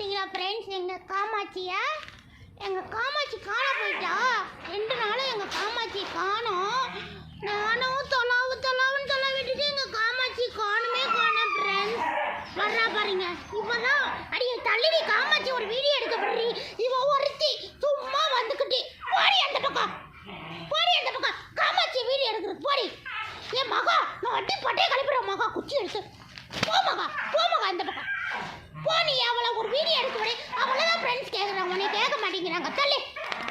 பார்த்தீங்களா ஃப்ரெண்ட்ஸ் எங்கள் காமாட்சியை? எங்கள் காமாட்சி காண போயிட்டா? ரெண்டு நாளும் எங்கள் காமாட்சி காணோம். நானும் தொலாவு தொலாவுன்னு தொலை விட்டுட்டு எங்கள் காமாட்சி காணுமே காணோம் ஃப்ரெண்ட்ஸ் வர்றா பாருங்க. இவெல்லாம் அடிய தள்ளிடி காமாட்சி ஒரு வீடியோ எடுக்க போடுறி இவ ஒருத்தி சும்மா வந்துக்கிட்டு போடி அந்த பக்கம். போடி அந்த பக்கம். காமாட்சி வீடியோ எடுக்கிறது போடி. ஏன் மகா நான் அடி பட்டையை கழிப்புறேன் மகா. குச்சி எடுத்து. போ மகா. போ மகா அந்த பக்கம். போ நீ வீடியோ எடுக்க விடு. தான் ஃப்ரெண்ட்ஸ் கேட்குறாங்க உனக்கு கேட்க மாட்டேங்கிறாங்க. தள்ளி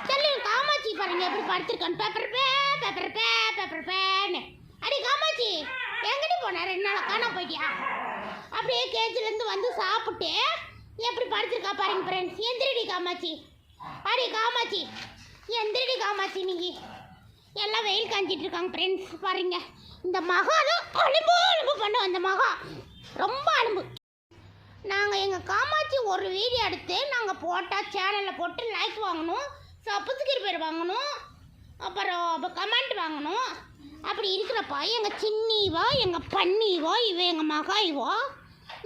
தள்ளி காமாட்சி பாருங்க எப்படி படுத்திருக்கான்னு. பேப்பர் பே பேப்பர் பே பேப்பர் பேன்னு அடி காமாட்சி எங்கடி போன? ரெண்டு நாள் காணா போயிட்டியா? அப்படியே கேஜிலேருந்து வந்து சாப்பிட்டு எப்படி படுத்திருக்கா பாருங்க ஃப்ரெண்ட்ஸ் எந்திரடி காமாட்சி. அடி காமாட்சி. எந்திரடி காமாட்சி நீங்கள் எல்லாம் வெயில் காஞ்சிட்டு இருக்காங்க ஃப்ரெண்ட்ஸ் பாருங்க. இந்த மகா தான் அனுபு அனுபு பண்ணும் அந்த மகா. ரொம்ப அனுபு நாங்கள் எங்கள் காமாட்சி ஒரு வீடியோ எடுத்து நாங்கள் போட்டால் சேனலில் போட்டு லைக் வாங்கணும் சப்ஸ்கிரைபர் வாங்கணும் அப்புறம் அப்போ கமெண்ட் வாங்கணும். அப்படி இருக்கிறப்பா எங்கள் சின்னிவா எங்கள் பன்னிவா இவ எங்கள் மகாய்வா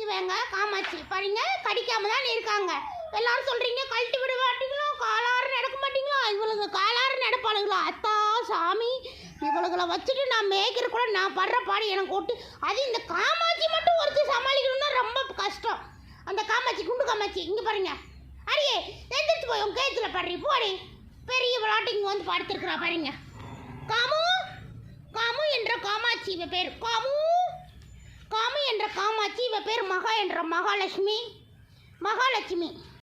இவங்க எங்கள் காமாட்சி. பாருங்க கடிக்காம தான் இருக்காங்க. எல்லாரும் சொல்கிறீங்க கழட்டி விட மாட்டீங்களோ காலாறு நடக்க மாட்டீங்களோ? இவளுக்கு காலாறு நடப்பாளுங்களோ அத்தா சாமி இவளுகளை வச்சுட்டு நான் மேய்க்கிற கூட நான் படுற பாடு எனக்கு ஒட்டு. அது இந்த கா காமாச்சி குண்டு காமாச்சி இங்கே பாருங்க. அடியே எந்திரிச்சு போய் உன் கேத்துல படுறி போடி. பெரிய விளாட்டு இங்கே வந்து படுத்துருக்குறா பாருங்க. காமு காமு என்ற காமாட்சி இவ பேர். காமு காமு என்ற காமாட்சி இவ பேர் மகா என்ற மகாலட்சுமி. மகாலட்சுமி.